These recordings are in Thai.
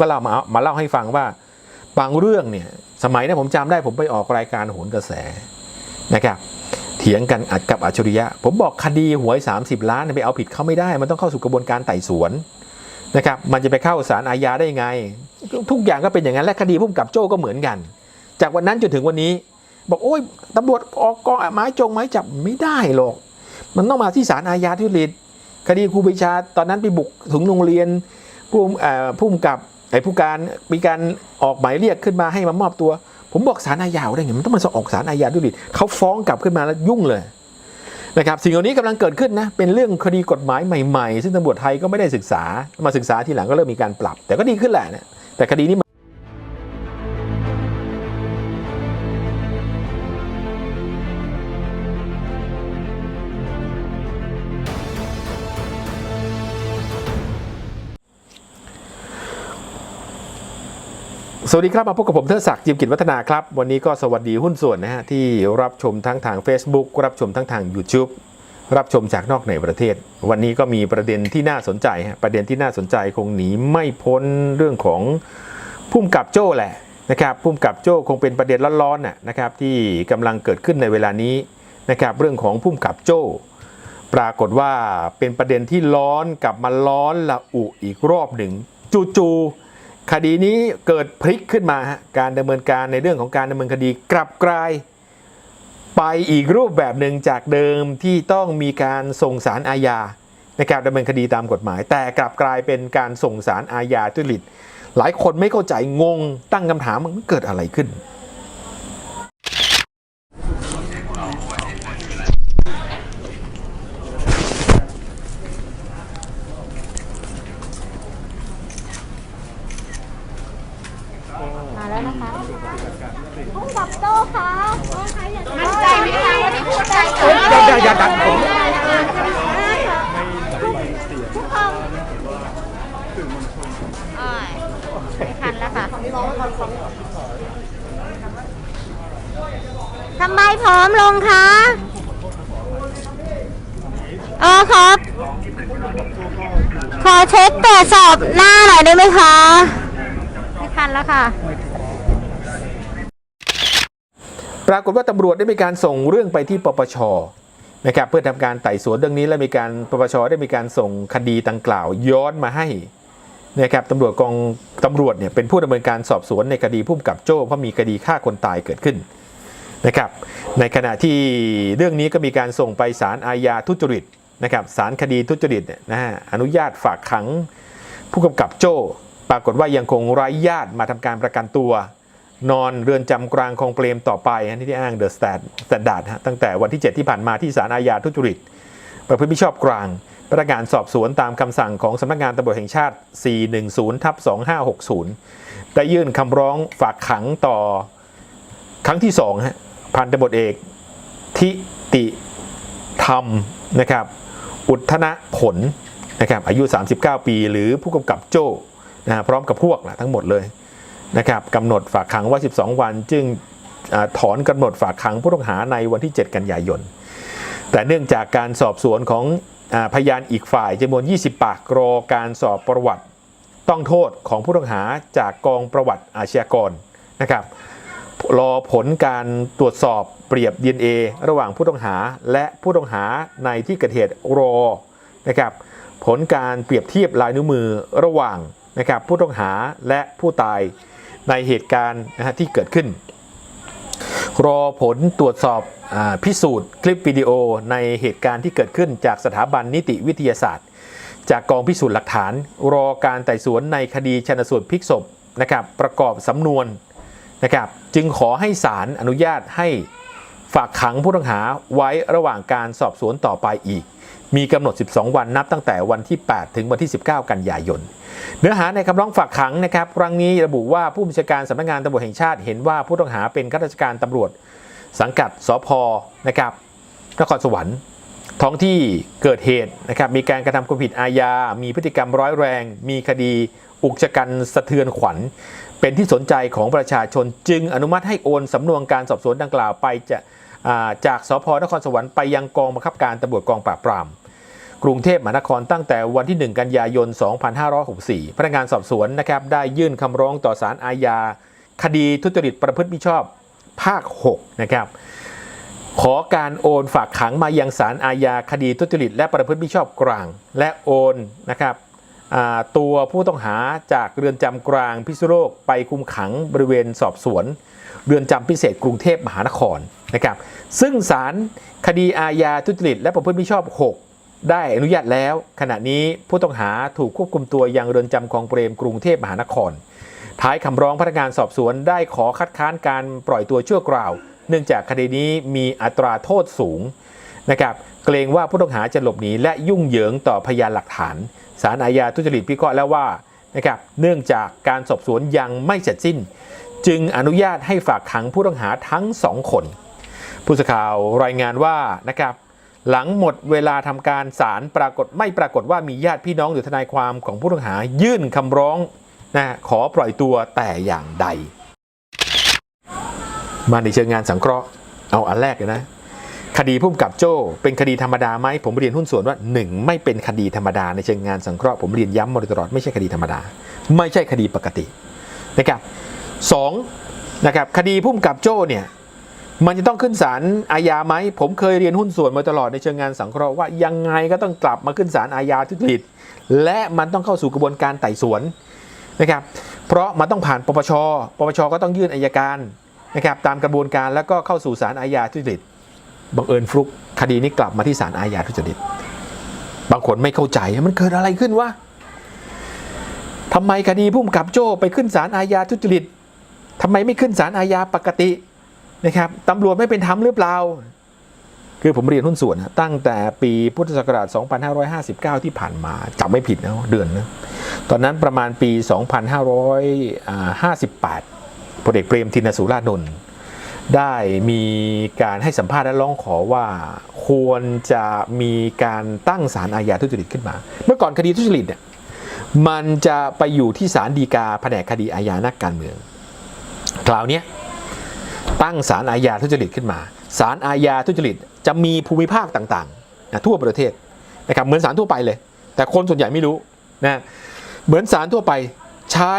ก็เล่ามามาเล่าให้ฟังว่าบางเรื่องเนี่ยสมัยนั้นผมจำได้ผมไปออกรายการโหนกระแสนะครับเถียงกันอัดกับอัจฉริยะ ผมบอกคดีหวย 30 ล้านไปเอาผิดเขาไม่ได้ มันต้องเข้าสู่กระบวนการไต่สวนนะครับมันจะไปเข้าศาลอาญาได้ยังไง ทุกอย่างก็เป็นอย่างนั้นและคดีพุ่มกับโจ้ก็เหมือนกัน จากวันนั้นจนถึงวันนี้ บอกโอ้ยตำรวจออกกองไม้จงไม้จับไม่ได้หรอก มันต้องมาที่ศาลอาญาทุจริตคดีครูปรีชาตอนนั้นไปบุกถึงโรงเรียนผู้ผู้กับ ไอ้ผู้การมีการออกหมายเรียกขึ้นมาให้มามอบตัว ผมบอกสารอาญาได้ไงมันต้องมาออกสารอาญาทุจริเขาฟ้องกลับขึ้นมาแล้วยุ่งเลยนะครับสิ่งเหล่านี้กำลังเกิดขึ้นนะเป็นเรื่องคดีกฎหมายใหม่ๆ ซึ่งตำรวจไทยก็ไม่ได้ศึกษามาศึกษาทีหลังก็เริ่มมีการปรับ แต่ก็ดีขึ้นแหละนะแต่คดีนี้ สวัสดีครับ มาพบกับผมเทิดศักดิ์จิมกิจวัฒนาครับ วันนี้ก็สวัสดีหุ้นส่วนนะฮะที่รับชมทั้งทาง Facebook รับชมทั้งทาง YouTube รับชมจากนอกในประเทศ วันนี้ก็มีประเด็นที่น่าสนใจฮะประเด็นที่น่าสนใจคงหนีไม่พ้นเรื่องของพุ่มกับโจ้แหละนะครับพุ่มกับโจ้คงเป็นประเด็นร้อนๆน่ะนะครับที่กำลังเกิดขึ้นในเวลานี้นะครับเรื่องของพุ่มกับโจ้ ปรากฏว่าเป็นประเด็นที่ร้อนกลับมาร้อนละอุอีกรอบหนึ่งจู่ๆ คดีนี้เกิดพลิกขึ้นมาการดำเนินการในเรื่องของการดำเนินคดีกลับกลาย ไปอีกรูปแบบหนึ่งจากเดิมที่ต้องมีการส่งสารอาญาในการดำเนินคดีตามกฎหมาย แต่กลับกลายเป็นการส่งสารอาญาทุจริต หลายคนไม่เข้าใจงงตั้งคำถามมันเกิดอะไรขึ้น มาแล้วนะคะพุ่งกับโต้ค่ะมั่นใจไหมคะวันนี้พูดใจ อย่าอย่าอย่าดันผม ทุกคนอ้ายไม่ทันแล้วค่ะทำไมพร้อมลงคะเออครับ ขอเช็คตรว จสอบหน้าหน่อยได้ไหมคะ ไม่ทันแล้วค่ะ ปรากฏว่าตำรวจได้มีการส่งเรื่องไปที่ปปชนะครับเพื่อทำการไต่สวนเรื่องนี้และมีการปปชได้มีการส่งคดีดังกล่าวย้อนมาให้นะครับตำรวจกองตำรวจเนี่ยเป็นผู้ดำเนินการสอบสวนในคดีพุ่มกับโจ้เพราะมีคดีฆ่าคนตายเกิดขึ้นนะครับในขณะที่เรื่องนี้ก็มีการส่งไปศาลอาญาทุจริตนะครับศาลคดีทุจริตเนี่ยนะฮะอนุญาตฝากขัง ผู้กำกับโจ้ปรากฏว่ายังคงไร้ญาติมาทำการประกันตัว นอนเรือนจำกลางคลองเปรมต่อไปฮะที่อ้างเดอะสแตนสแตนดาร์ดตั้งแต่วันที่ 7 ที่ผ่านมาที่ศาลอาญาทุจริต ประพฤติมิชอบกลางพนักงานสอบสวนตามคำสั่งของสำนักงานตำรวจแห่งชาติ 410ทับ2560 ได้ยื่นคำร้องฝากขังต่อครั้งที่2ฮะพันตำรวจเอกทิติธรรมนะครับ อุทธนะผล นะครับอายุ 39 ปี หรือผู้กำกับโจ้นะพร้อมกับพวกนะทั้งหมดเลยนะครับกำหนดฝากขังว่า 12 วัน จึงอถอนกำหนดฝากขังผู้ต้องหาในวันที่ 7 กันยายน แต่เนื่องจากการสอบสวนของอพยานอีกฝ่ายจำนวน 20 ปากรอการสอบประวัติต้องโทษของผู้ต้องหาจากกองประวัติอาชญากรนะครับรอผลการตรวจสอบเปรียบ DNA ระหว่างผู้ต้องหาและผู้ต้องหาในที่เกิดเหตุรอนะครับ ผลการเปรียบเทียบลายนิ้วมือระหว่างนะครับผู้ต้องหาและผู้ตายในเหตุการณ์นะฮะที่เกิดขึ้น รอผลตรวจสอบอพิสูจน์ คลิปวิดีโอในเหตุการณ์ที่เกิดขึ้น จากสถาบันนิติวิทยาศาสตร์ จากกองพิสูจน์หลักฐาน รอการไต่สวนในคดีชนสูตรพลิกศพนะครับประกอบสำนวนนะครับจึงขอให้ศาลอนุญาตให้ฝากขังผู้ต้องหาไว้ระหว่างการสอบสวนต่อไปอีก มีกำหนด 12 วันนับตั้งแต่วันที่ 8 ถึงวันที่ 19 กันยายน เนื้อหาในคำร้องฝากขังนะครับครั้งนี้ระบุว่าผู้บัญชาการสำนักงานตำรวจแห่งชาติเห็นว่าผู้ต้องหาเป็นข้าราชการตำรวจ สังกัดสพนะครับนครสวรรค์ ท้องที่เกิดเหตุนะครับมีการกระทำความผิดอาญา มีพฤติกรรมร้ายแรง มีคดี อุกชะกันสะเทือนขวัญ เป็นที่สนใจของประชาชนจึงอนุมัติให้โอนสำนวนการสอบสวนดังกล่าวไปจะจากสพนครสวรรค์ไปยังกองบังคับการตำรวจกองปราบปราม กรุงเทพมหานครตั้งแต่วันที่ 1 กันยายน 2564 พนักงานสอบสวนนะครับได้ยื่นคำร้องต่อศาลอาญา คดีทุจริตประพฤติมิชอบภาค 6 นะครับ ขอการโอนฝากขังมายังศาลอาญาคดีทุจริตและประพฤติมิชอบกลาง และโอนนะครับตัวผู้ต้องหาจากเรือนจำกลางพิษณุโลกไปคุมขังบริเวณสอบสวน เรือนจำพิเศษกรุงเทพมหานครนะครับ ซึ่งศาลคดีอาญาทุจริตและประพฤติมิชอบ 6 ได้อนุญาตแล้ว ขณะนี้ผู้ต้องหาถูกควบคุมตัวยังเรือนจำคลองเปรมกรุงเทพมหานคร ท้ายคำร้องพนักงานสอบสวนได้ขอคัดค้านการปล่อยตัวชั่วคราว เนื่องจากคดีนี้มีอัตราโทษสูงนะครับเกรงว่าผู้ต้องหาจะหลบหนีและยุ่งเหยิงต่อพยานหลักฐานศาลอาญาทุจริตพิเคราะห์แล้วว่านะครับเนื่องจากการสอบสวนยังไม่เสร็จสิ้น จึงอนุญาตให้ฝากขังผู้ต้องหาทั้งสองคน ผู้สื่อข่าวรายงานว่านะครับ หลังหมดเวลาทำการศาลปรากฏไม่ปรากฏว่ามีญาติพี่น้องหรือทนายความของผู้ต้องหายื่นคำร้องนะขอปล่อยตัวแต่อย่างใด มาในเชิงงานสังเคราะห์เอาอันแรกเลยนะ คดีพุ่มกับโจ้เป็นคดีธรรมดาไหมผมเรียนหุ้นส่วนว่า 1 ไม่เป็นคดีธรรมดาในเชิงงานสังเคราะห์ผมเรียนย้ำมาโดยตลอดไม่ใช่คดีธรรมดา ไม่ใช่คดีปกตินะครับสองนะครับคดีพุ่มกับโจ้เนี่ย มันจะต้องขึ้นศาลอาญาไหม ผมเคยเรียนหุ้นส่วนมาตลอดในเชิงงานสังเคราะห์ว่ายังไงก็ต้องกลับมาขึ้นศาลอาญาทุจริต และมันต้องเข้าสู่กระบวนการไต่สวนนะครับเพราะมันต้องผ่านปปช ปปชก็ต้องยื่นอายการนะครับตามกระบวนการแล้วก็เข้าสู่ศาลอาญาทุจริตบังเอิญฟลุกคดีนี้กลับมาที่ศาลอาญาทุจริต บางคนไม่เข้าใจมันเกิดอะไรขึ้นวะทำไมคดีพุ่มกับโจ้ไปขึ้นศาลอาญาทุจริตทำไมไม่ขึ้นศาลอาญาปกติ นะครับตำรวจไม่เป็นธรรมหรือเปล่า คือผมเรียนหุ้นส่วน ตั้งแต่ปีพุทธศักราช 2559 ที่ผ่านมาจำไม่ผิดนะเดือนนะตอนนั้นประมาณปี 2558พลเอกเปรมทินสุรานนท์ได้มีการให้สัมภาษณ์และร้องขอว่าควรจะมีการตั้งศาลอาญาทุจริตขึ้นมา เมื่อก่อนคดีทุจริตเนี่ยมันจะไปอยู่ที่ศาลฎีกาแผนกคดีอาญานักการเมือง คราวนี้ ตั้งศาลอาญาทุจริตขึ้นมาศาลอาญาทุจริตจะมีภูมิภาคต่างๆนะทั่วประเทศนะครับเหมือนศาลทั่วไปเลย แต่คนส่วนใหญ่ไม่รู้นะเหมือนศาลทั่วไปใช้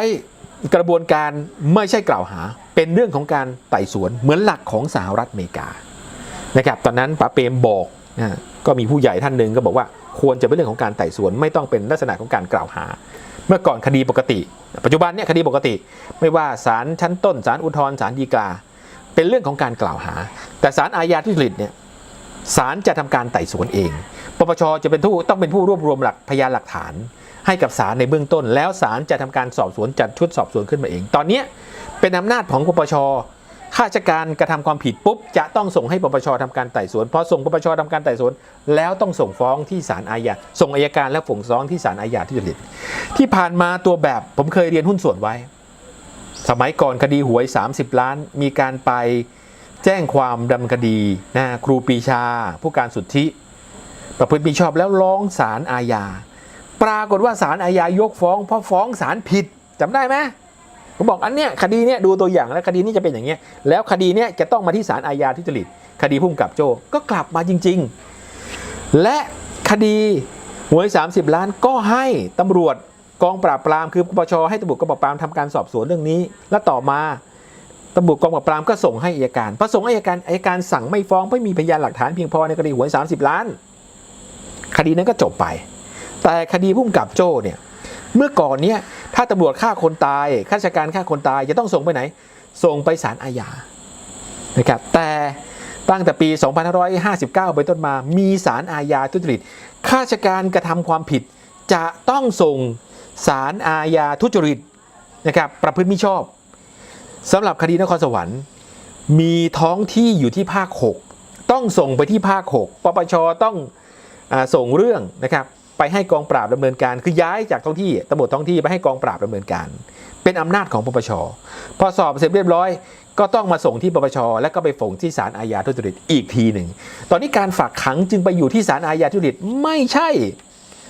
กระบวนการไม่ใช่กล่าวหา เป็นเรื่องของการไต่สวนเหมือนหลักของสหรัฐอเมริกานะครับตอนนั้นป๋าเปรมบอกนะก็มีผู้ใหญ่ท่านหนึ่งก็บอกว่าควรจะเป็นเรื่องของการไต่สวนไม่ต้องเป็นลักษณะของการกล่าวหา เมื่อก่อนคดีปกติ ปัจจุบันเนี่ยคดีปกติ ไม่ว่าศาลชั้นต้นศาลอุทธรณ์ศาลฎีกา เป็นเรื่องของการกล่าวหา แต่ศาลอาญาทุจริตเนี่ยศาลจะทำการไต่สวนเอง ปปชจะเป็นผู้ต้องเป็นผู้รวบรวมหลักพยานหลักฐาน ให้กับศาลในเบื้องต้น แล้วศาลจะทำการสอบสวนจัดชุดสอบสวนขึ้นมาเอง ตอนนี้เป็นอำนาจของปปชข้าราชการกระทำความผิดปุ๊บจะต้องส่งให้ปปชทำการไต่สวนพอส่งปปชทำการไต่สวน แล้วต้องส่งฟ้องที่ศาลอาญาส่งอายการและส่งฟ้องที่ศาลอาญาทุจริตที่ผ่านมาตัวแบบผมเคยเรียนหุ้นส่วนไว้ สมัยก่อนคดีหวย 30 ล้าน มีการไปแจ้งความดำคดีนะครูปีชา ผู้การสุทธิ ประพฤติมิชอบแล้วร้องศาลอาญา ปรากฏว่าศาลอาญายกฟ้อง เพราะฟ้องศาลผิดจำได้ไหมผมบอกอันเนี้ยคดีเนี้ยดูตัวอย่างแล้วคดีนี้จะเป็นอย่างเงี้ยแล้วคดีเนี้ยจะต้องมาที่ศาลอาญาทุจริตคดีพุ่มกับโจก็กลับมาจริง ๆ และคดีหวย 30 ล้านก็ให้ตำรวจ กองปราบปรามคือปปชให้ตำรวจกองปราบปรามทำการสอบสวนเรื่องนี้ และต่อมาตำรวจกองปราบปรามก็ส่งให้อัยการพอส่งอัยการอัยการสั่งไม่ฟ้องไม่มีพยานหลักฐานเพียงพอในคดีหวย 30 ล้าน คดีนั้นก็จบไป แต่คดีพุ่มกับโจ้เนี่ยเมื่อก่อนเนี้ยถ้าตำรวจฆ่าคนตายข้าราชการฆ่าคนตายจะต้องส่งไปไหน ส่งไปศาลอาญานะครับแต่ตั้งแต่ปี 2559 ไปต้นมา มีศาลอาญาทุจริตข้าราชการกระทำความผิดจะต้องส่ง ศาลอาญาทุจริตนะครับประพฤติมิชอบสำหรับคดีนครสวรรค์ มีท้องที่อยู่ที่ภาค 6 ต้องส่งไปที่ภาค 6 ปปชต้องอส่งเรื่องนะครับไปให้กองปราบดำเนินการ คือย้ายจากท้องที่ตำรวจท้องที่ไปให้กองปราบดำเนินการ เป็นอำนาจของปปชพอสอบเสร็จเรียบร้อย ก็ต้องมาส่งที่ปปชแล้วก็ไปส่งที่ศาลอาญาทุจริตอีกทีหนึ่งตอนนี้การฝากขังจึงไปอยู่ที่ศาลอาญาทุจริตไม่ใช่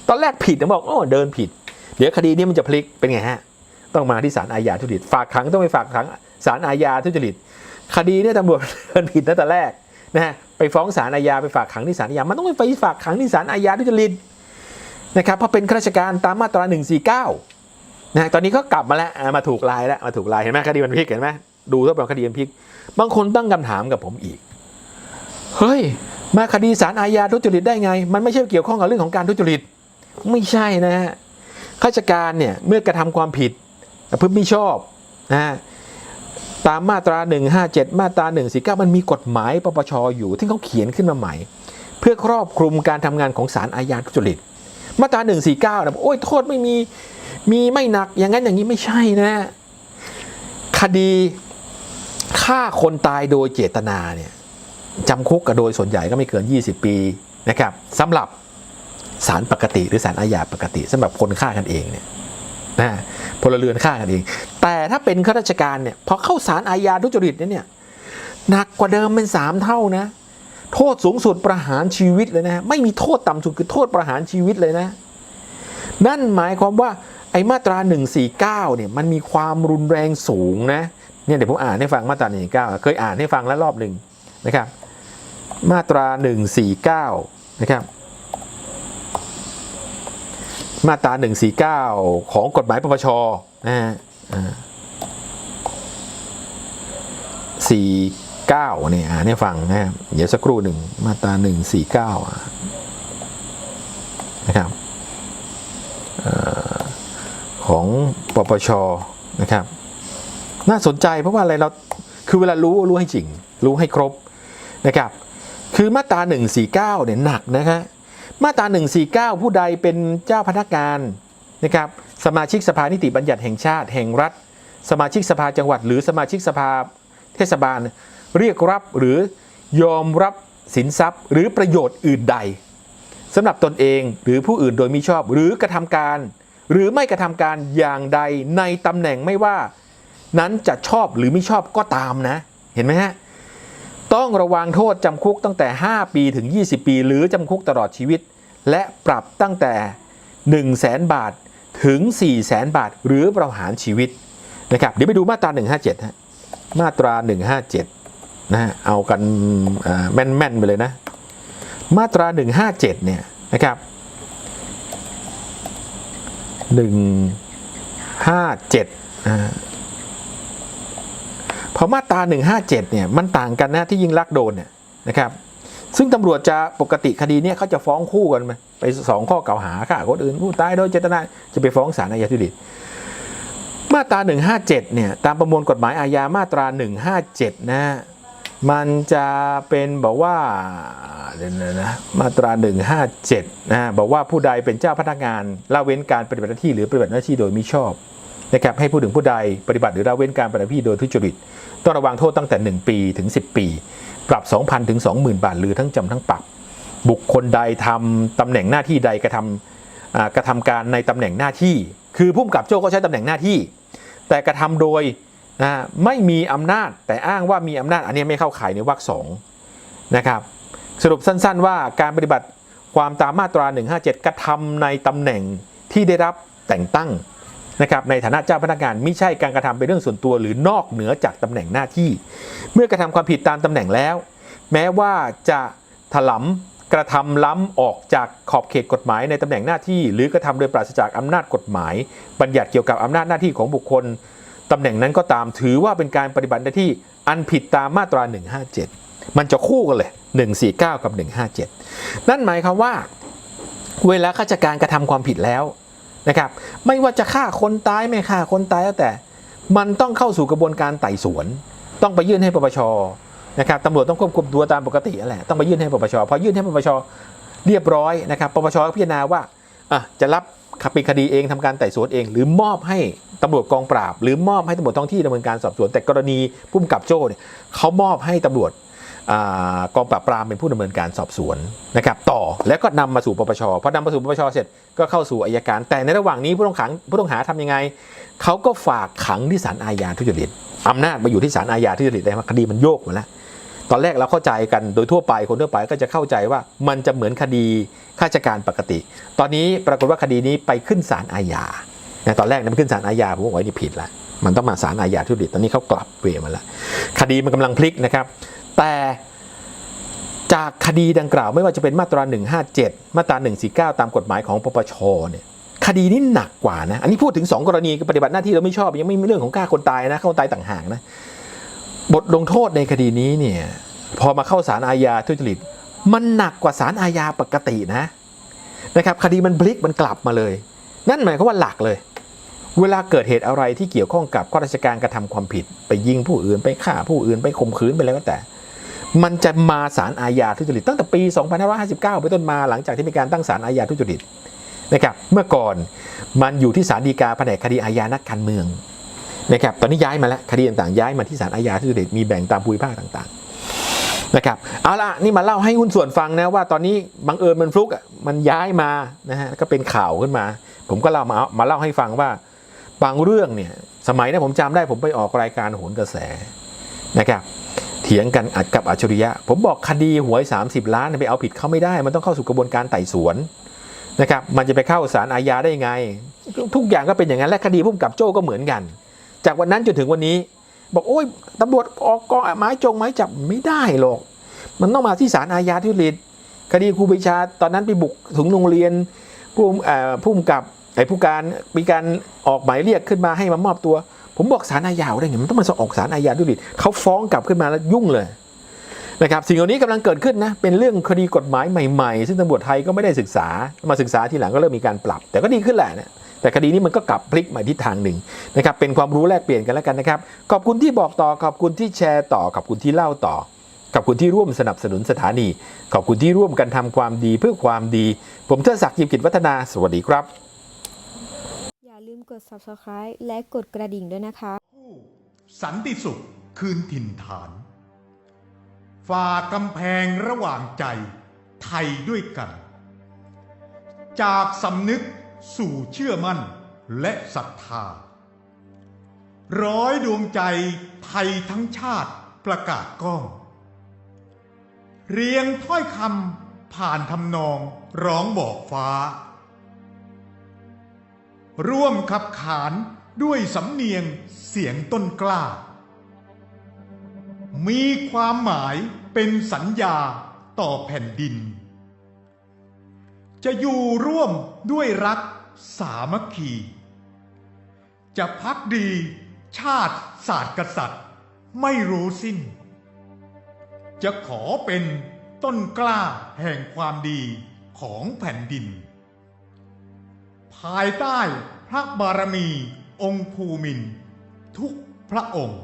ตอนแรกผิดนะบอกโอ้เดินผิด ดี๋ยวคดีนี้มันจะพลิกเป็นไงฮะ ต้องมาที่ศาลอาญาทุจริต ฝากขังต้องไปฝากขังศาลอาญาทุจริต คดีเนี่ยตำรวจเดินผิดตั้งแต่แรกนะฮะไปฟ้องศาลอาญาไปฝากขังที่ศาลอาญา มันต้องไปฝากขังที่ศาลอาญาทุจริตนะครับเพราะเป็นข้าราชการตามมาตรา149นะตอนนี้เขากลับมาแล้วมาถูกลายแล้วมาถูกลายเห็นไหมคดีมันพลิกเห็นไหมดูถ้าเป็นคดีมันพลิก บางคนตั้งคำถามกับผมอีกเฮ้ยมาคดีสารอาญาทุจริตได้ไง มันไม่ใช่เกี่ยวข้องกับเรื่องของการทุจริต ไม่ใช่นะฮะ ข้าราชการเนี่ยเมื่อกระทำความผิดประพฤติไม่ชอบนะฮะตามมาตรา 157 มาตรา 149 มันมีกฎหมายปปชอยู่ที่เขาเขียนขึ้นมาใหม่ เพื่อครอบคลุมการทำงานของศาลอาญาทุจริต มาตรา 149นะโอ้ยโทษไม่มีมีไม่หนักอย่างนั้นอย่างนี้ไม่ใช่นะ คดีฆ่าคนตายโดยเจตนาเนี่ยจำคุกกับโดยส่วนใหญ่ก็ไม่เกิน 20 ปีนะครับสำหรับ ศาลปกติหรือศาลอาญาปกติสำหรับคนฆ่ากันเองเนี่ยนะพลเรือนฆ่ากันเอง แต่ถ้าเป็นข้าราชการเนี่ยพอเข้าศาลอาญาทุจริตเนี่ยหนักกว่าเดิมเป็น3เท่านะโทษสูงสุดประหารชีวิตเลยนะ ไม่มีโทษต่ำสุดคือโทษประหารชีวิตเลยนะ นั่นหมายความว่าไอ้มาตรา 149เนี่ยมันมีความรุนแรงสูงนะเนี่ยเดี๋ยวผมอ่านให้ฟังมาตรา 149 เคยอ่านให้ฟังแล้วรอบหนึ่งนะครับ มาตรา 149 นะครับ มาตรา 149 ของกฎหมายปปชนะฮะอ่า49เนี่ยอ่านให้ฟังนะฮะเดี๋ยวสักครู่หนึ่งมาตรา149อะนะครับเอ่อของปปชนะครับ น่าสนใจเพราะว่าอะไรเราคือเวลารู้รู้ให้จริง รู้ให้ครบนะครับ คือมาตรา149เนี่ยหนักนะฮะ มาตรา149 ผู้ใดเป็นเจ้าพนักงานนะครับสมาชิกสภานิติบัญญัติแห่งชาติ แห่งรัฐ สมาชิกสภาจังหวัด หรือสมาชิกสภาเทศบาล เรียกรับหรือยอมรับสินทรัพย์ หรือประโยชน์อื่นใดสำหรับตนเองหรือผู้อื่นโดยมิชอบ หรือกระทำการ หรือไม่กระทำการอย่างใดในตำแหน่งไม่ว่า นั้นจะชอบหรือไม่ชอบก็ตามนะ เห็นไหมฮะ ต้องระวังโทษจำคุกตั้งแต่ 5 ปีถึง 20 ปี หรือจำคุกตลอดชีวิต และปรับตั้งแต่ 1 0 0 0 0แสนบาทถึง 4 0 0แสนบาท หรือประหารชีวิตนะครับเดี๋ยวไปดูมาตรา 157ฮะมาตรา 157นะฮะเอากันอ่าแม่นๆไปเลยนะ มาตรา 157เนี่ยนะครับ157อ่า พอมาตรา 157 เนี่ยมันต่างกันนะที่ยิ่งลักโดนเนี่ยนะครับ ซึ่งตำรวจจะปกติคดีเนี่ยเขาจะฟ้องคู่กันไปไปสองข้อกล่าวหาฆ่าคนอื่นผู้ตายโดยเจตนาจะไปฟ้องศาลอาญาทุจริตมาตรา 157 เนี่ยตามประมวลกฎหมายอาญามาตรา 157 นะมันจะเป็นบอกว่าเดี๋ยวนะนะมาตรา 157 นะบอกว่าผู้ใดเป็นเจ้าพนักงานละเว้นการปฏิบัติหน้าที่หรือปฏิบัติหน้าที่โดยมิชอบ นะครับให้ผู้ถึงผู้ใดปฏิบัติหรือละเว้นการปฏิบัติโดยทุจริตต้องระวังโทษตั้งแต่ 1 ปีถึง 10 ปี ปรับ 2,000 ถึง 20,000 บาทหรือทั้งจำทั้งปรับ บุคคลใดทำตำแหน่งหน้าที่ใดกระทำกระทำการในตำแหน่งหน้าที่ คือผู้กำกับโจ้ก็ใช้ตำแหน่งหน้าที่ แต่กระทำโดยไม่มีอำนาจแต่อ้างว่ามีอำนาจอันนี้ไม่เข้าข่ายในวรรคสองนะครับสรุปสั้นๆว่าการปฏิบัติความตามมาตรา 157 กระทำในตำแหน่งที่ได้รับแต่งตั้ง นะครับในฐานะเจ้าพนักงานไม่ใช่การกระทำเป็นเรื่องส่วนตัว หรือนอกเหนือจากตำแหน่งหน้าที่ เมื่อกระทำความผิดตามตำแหน่งแล้ว แม้ว่าจะถลำกระทำล้ำออกจากขอบเขตกฎหมายในตำแหน่งหน้าที่ หรือกระทำโดยปราศจากอำนาจกฎหมาย บัญญัติเกี่ยวกับอำนาจหน้าที่ของบุคคลตำแหน่งนั้นก็ตามถือว่าเป็นการปฏิบัติหน้าที่อันผิดตามมาตรา 157 มันจะคู่กันเลย 149 กับ 157 นั่นหมายความว่า เวลาข้าราชการกระทำความผิดแล้ว นะครับ ไม่ว่าจะฆ่าคนตายไม่ฆ่าคนตายแล้วแต่ มันต้องเข้าสู่กระบวนการไต่สวน ต้องไปยื่นให้ปปชนะครับตำรวจต้องควบคุมตัวตามปกติแหละต้องไปยื่นให้ปปชพอยื่นให้ปปชเรียบร้อยนะครับปปชพิจารณาว่าะจะรับเป็นคดีเองทำการไต่สวนเอง หรือมอบให้ตำรวจกองปราบ หรือมอบให้ตำรวจท้องที่ดำเนินการสอบสวนแต่กรณีผู้กำกับโจ้เนี่ยเขามอบให้ตำรวจ กองปราบปรามเป็นผู้ดำเนินการสอบสวนนะครับต่อแล้วก็นำมาสู่ปปชพอนำมาสู่ปปชเสร็จก็เข้าสู่อายการ แต่ในระหว่างนี้ผู้ต้องขังผู้ต้องหาทำยังไงเขาก็ฝากขังที่ศาลอาญาทุจริตอำนาจมาอยู่ที่ศาลอาญาทุจริตแต่คดีมันโยกหมดแล้วตอนแรกเราเข้าใจกันโดยทั่วไปคนทั่วไปก็จะเข้าใจว่ามันจะเหมือนคดีข้าราชการปกติ ตอนนี้ปรากฏว่าคดีนี้ไปขึ้นศาลอาญาตอนแรกนะมันขึ้นศาลอาญาผมบอกว่านี่ผิดละมันต้องมาศาลอาญาทุจริตตอนนี้เขากลับเวรมาแล้วคดีมันกำลังพลิกนะครับ แต่จากคดีดังกล่าวไม่ว่าจะเป็นมาตรา 157 มาตรา 149 ตามกฎหมายของปปชเนี่ยคดีนี้หนักกว่านะ อันนี้พูดถึง 2 กรณีปฏิบัติหน้าที่เราไม่ชอบ ยังไม่มีเรื่องของฆ่าคนตายนะฆ่าคนตายต่างหากนะ บทลงโทษในคดีนี้เนี่ยพอมาเข้าสารอาญาทุจริต มันหนักกว่าสารอาญาปกตินะนะครับคดีมันพลิกมันกลับมาเลย นั่นหมายความว่าหลักเลย เวลาเกิดเหตุอะไรที่เกี่ยวข้องกับข้าราชการกระทำความผิด ไปยิงผู้อื่นไปฆ่าผู้อื่นไปข่มขืนไปแล้วก็แต่ มันจะมาศาลอาญาทุจริตตั้งแต่ปี 2559 ไปต้นมาหลังจากที่มีการตั้งศาลอาญาทุจริตนะครับเมื่อก่อนมันอยู่ที่ศาลฎีกาแผนกคดีอาญานักการเมืองนะครับตอนนี้ย้ายมาแล้วคดีต่างๆย้ายมาที่ศาลอาญาทุจริตมีแบ่งตามภูมิภาคต่างๆนะครับเอาละนี่มาเล่าให้หุ้นส่วนฟังนะว่าตอนนี้บังเอิญมันฟลุกมันย้ายมานะฮะก็เป็นข่าวขึ้นมา ผมก็เล่ามามาเล่าให้ฟังว่าบางเรื่องเนี่ยสมัยนั้นผมจำได้ผมไปออกรายการโหนกระแสนะครับ เถียงกันอัดกับอัจฉริยะ ผมบอกคดีหวย 30 ล้านไปเอาผิดเขาไม่ได้ มันต้องเข้าสู่กระบวนการไต่สวนนะครับมันจะไปเข้าศาลอาญาได้ยังไง ทุกอย่างก็เป็นอย่างนั้นและคดีพุ่มกับโจ้ก็เหมือนกัน จากวันนั้นจนถึงวันนี้ บอกโอ้ยตำรวจออกกองไม้จงไม้จับไม่ได้หรอก มันต้องมาที่ศาลอาญาทุจริตคดีครูปรีชาตอนนั้นไปบุกถึงโรงเรียนผู้ผู้กับไอ้ผู้การมีการออกหมายเรียกขึ้นมาให้มามอบตัว ผมบอกศาลอาญาได้ไงมันต้องมาสออกศาลอาญาทุจริตเขาฟ้องกลับขึ้นมาแล้วยุ่งเลยนะครับสิ่งเหล่านี้กำลังเกิดขึ้นนะเป็นเรื่องคดีกฎหมายใหม่ๆ ซึ่งตำรวจไทยก็ไม่ได้ศึกษามาศึกษาทีหลังก็เริ่มมีการปรับ แต่ก็ดีขึ้นแหละนะแต่คดีนี้มันก็กลับพลิกมาทิศทางหนึ่งนะครับเป็นความรู้แลกเปลี่ยนกันแล้วกันนะครับขอบคุณที่บอกต่อขอบคุณที่แชร์ต่อขอบคุณที่เล่าต่อขอบคุณที่ร่วมสนับสนุนสถานี ขอบคุณที่ร่วมกันทำความดีเพื่อความดี ผมเทิดศักดิ์ยิมกิจวัฒนา สวัสดีครับ ลืมกด subscribe และกดกระดิ่งด้วยนะคะ ผู้สันติสุขคืนถิ่นฐาน ฝ่ากำแพงระหว่างใจไทยด้วยกัน จากสำนึกสู่เชื่อมั่นและศรัทธา ร้อยดวงใจไทยทั้งชาติประกาศก้อง เรียงถ้อยคำผ่านทำนองร้องบอกฟ้า ร่วมขับขานด้วยสำเนียงเสียงต้นกล้า มีความหมายเป็นสัญญาต่อแผ่นดิน จะอยู่ร่วมด้วยรักสามัคคี จะพักดีชาติศาสตร์กษัตริย์ไม่รู้สิ้น จะขอเป็นต้นกล้าแห่งความดีของแผ่นดิน ภายใต้พระบารมีองค์ภูมิน ทุกพระองค์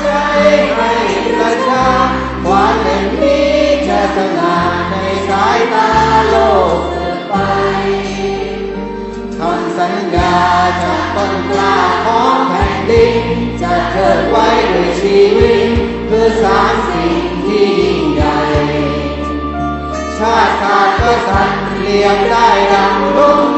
ใจให้ประชาความเป็นนี้จะสง่าในสายตาโลกเกิดไปคำสัญญาจากต้นกล้าของแผ่นดินจะเกิดไว้ด้วยชีวิตเพื่อสารสิ่งที่ยิ่งใหญ่ชาติขาดกษัตว์เรียงได้ดังลม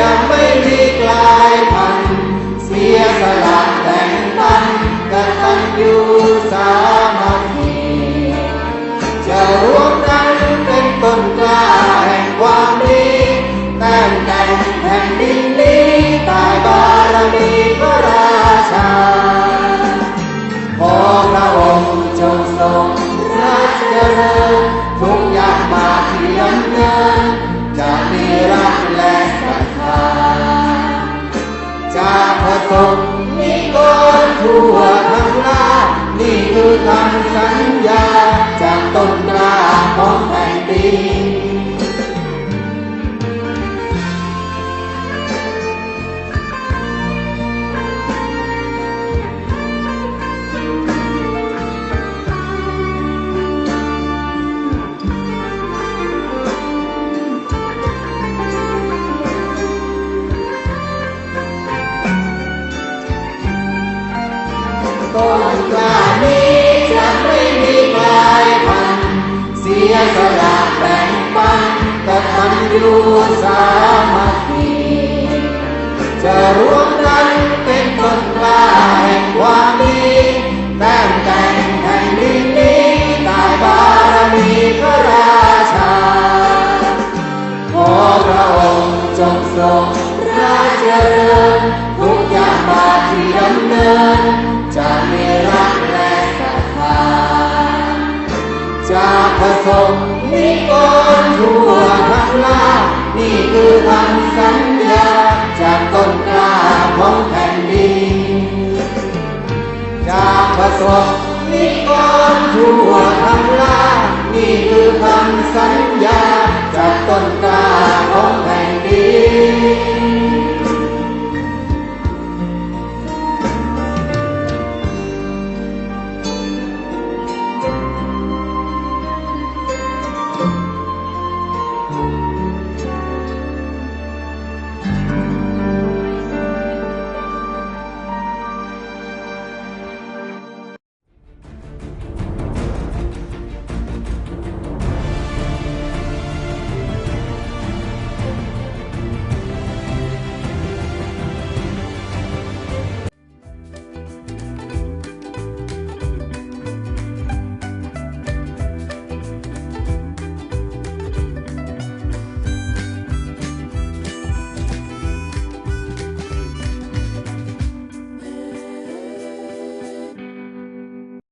ยังไม่มีกลายพันธุ์เสียสละแต่งตั้งกตัญญูสา จะประสบนิกรทั่วทั้งลานี่คือคำสัญญา จากต้นกล้าของแผ่นดิน สามัคคีจะรวมกันเป็นต้นกล้าแห่งความดีแต่แต่งแห่งดินนี้ใต้บารมีพระราชา ขอพระองค์จงทรงพระเจริญทุกอย่างบาทที่ดำเนินจะมีรัก สมนิกรทั่วทั้งลานี่คือคำสัญญา จากต้นกล้าของแผ่นดิน จากประสบนิกรทั่วทั้งลานี่คือคำสัญญา จากต้นกล้าของแผ่นดิน